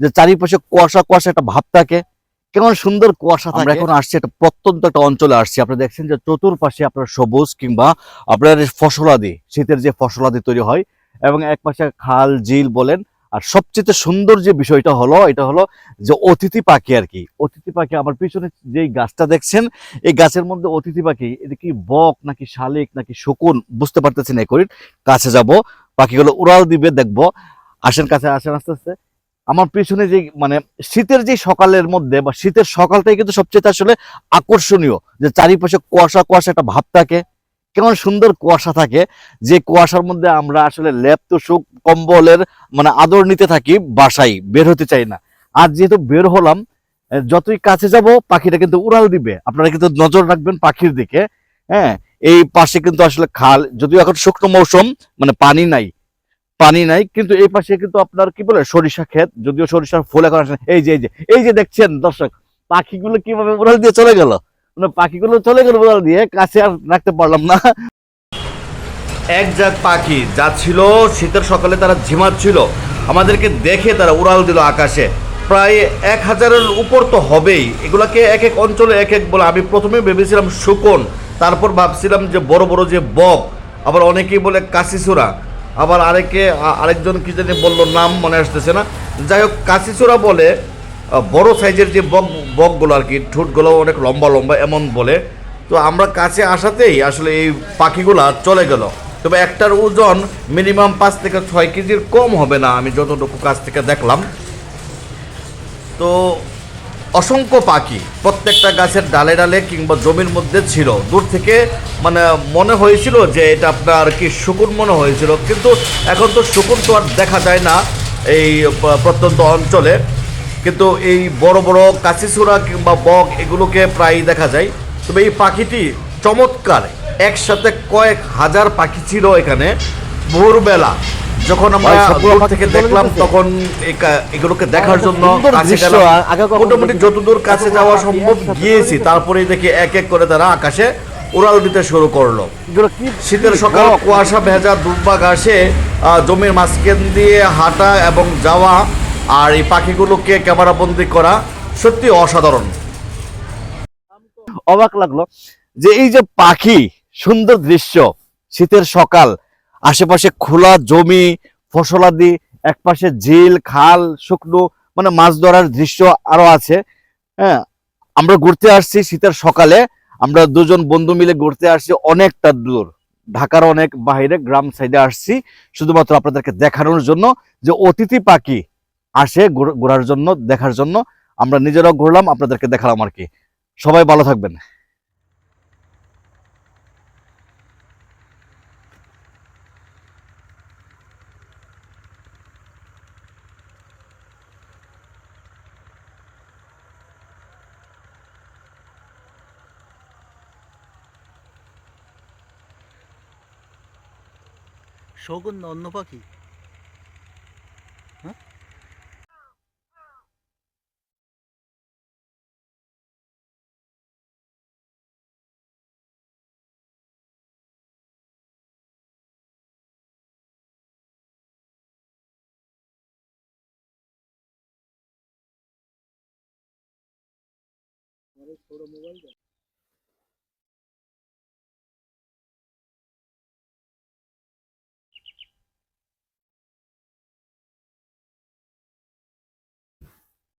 যে চারিপাশে কুয়াশা কুয়াশা একটা ভাব থাকে। কেমন সুন্দর কুয়াশা আমরা এখন আসছি একটা প্রত্যন্ত একটা অঞ্চলে আসছি। আপনারা দেখছেন যে চতুর্পাশে আপনার সবুজ কিংবা আপনার ফসলাদি শীতের যে ফসলাদি তৈরি হয় এবং এক পাশে খাল জিল বলেন। আর সবচেয়ে সুন্দর যে বিষয়টা হলো এটা হলো যে অতিথি পাখি আর কি। অতিথি পাখি আমার পিছনে যে গাছটা দেখছেন এই গাছের মধ্যে অতিথি পাখি এটা কি বক নাকি শালিক নাকি শকুন বুঝতে পারতেছি না করি কাছে যাব পাখিগুলো উড়াল দিবে দেখব। আসেন কাছে আসেন আস্তে আস্তে। আমার পিছনে যে মানে শীতের যে সকালের মধ্যে বা শীতের সকালটাই কিন্তু সবচেয়ে আসলে আকর্ষণীয় যে চারিপাশে কুয়াশা কুয়াশা একটা ভাব থাকে, কেমন সুন্দর কুয়াশা থাকে, যে কুয়াশার মধ্যে আমরা আসলে লেপ তোষক কম্বলের মানে আদর নিতে থাকি বাসায়, বের হতে চাই না। আর যেহেতু বের হলাম যতই কাছে যাব, পাখিটা কিন্তু উড়াল দিবে। আপনারা কিন্তু নজর রাখবেন পাখির দিকে হ্যাঁ? এই পাশে কিন্তু আসলে খাল, যদিও এখন শুকনো মৌসুম মানে পানি নাই পানি নাই, কিন্তু এই পাশে কিন্তু আপনার কি বলে, সরিষা ক্ষেত, যদিও সরিষার ফুল এখন আসে এই যে এই যে এই যে দেখছেন দর্শক, পাখিগুলো কীভাবে উড়াল দিয়ে চলে গেল? মানে পাখিগুলো চলে গেল উড়াল দিয়ে, কাছে আর রাখতে পারলাম না। এক জাত পাখি যা ছিল, শীতের সকালে তারা ঝিমাচ্ছিল আমাদেরকে দেখে তারা উড়াল দিল আকাশে। প্রায় এক হাজারের উপর তো হবেই। এগুলাকে এক এক অঞ্চলে এক এক বলে। আমি প্রথমে ভেবেছিলাম শুকন, তারপর ভাবছিলাম যে বড় বড় যে বক, আবার অনেকেই বলে কাশিচূড়া আবার আরেকে আরেকজন কি জানি বলল নাম মনে আসতেছে না। যাই হোক কাশিচূড়া বলে বড় সাইজের যে বক, বকগুলো আর কি, ঠোঁটগুলো অনেক লম্বা লম্বা, এমন বলে। তো আমরা কাছে আসাতেই আসলে এই পাখিগুলা চলে গেল। তবে একটার ওজন মিনিমাম পাঁচ থেকে ছয় কেজির কম হবে না, আমি যতটুকু কাছ থেকে দেখলাম। তো অসংখ্য পাখি প্রত্যেকটা গাছের ডালে ডালে কিংবা জমির মধ্যে ছিল। দূর থেকে মানে মনে হয়েছিল যে এটা আপনার আর কি শকুন মনে হয়েছিল। কিন্তু এখন তো শকুন তো আর দেখা যায় না এই প্রত্যন্ত অঞ্চলে। কিন্তু এই বড় বড় কাছিচূড়া কিংবা বক এগুলোকে প্রায় দেখা যায়। তবে এই পাখিটি চমৎকার। একসাথে কয়েক হাজার পাখি ছিল এখানে। ভোরবেলা যখন আমরা থেকে দেখলাম তখন এগুলোকে দেখার জন্য মোটামুটি যতদূর কাছে যাওয়া সম্ভব গিয়েছি। তারপরেই দেখি এক এক করে তারা আকাশে উড়াল দিতে শুরু করল। শীতের সকাল কুয়াশা ভেজা দুর্বা ঘাসে জমির মাঝখান দিয়ে হাঁটা এবং যাওয়া আর এই পাখিগুলোকে ক্যামেরাবন্দি করা সত্যি অসাধারণ। অবাক লাগল যে এই যে পাখি সুন্দর দৃশ্য শীতের সকাল আশেপাশে খোলা জমি ফসলাদি একপাশে ঝিল, খাল, শুকনো মানে মাছ ধরার দৃশ্য আরও আছে। হ্যাঁ আমরা ঘুরতে আসছি শীতের সকালে। আমরা দুজন বন্ধু মিলে ঘুরতে আসছি অনেকটা দূর। ঢাকার অনেক বাইরে গ্রাম সাইডে আসছি, শুধুমাত্র আপনাদেরকে দেখানোর জন্য যে অতিথি পাখি আসে ঘোর- ঘোরার জন্য, দেখার জন্য। আমরা নিজেরাও ঘুরলাম, আপনাদেরকে দেখালাম আর কি। সবাই ভালো থাকবেন। শকুন না অন্য পাখি? হ্যাঁ? ছোট মোবাইলটা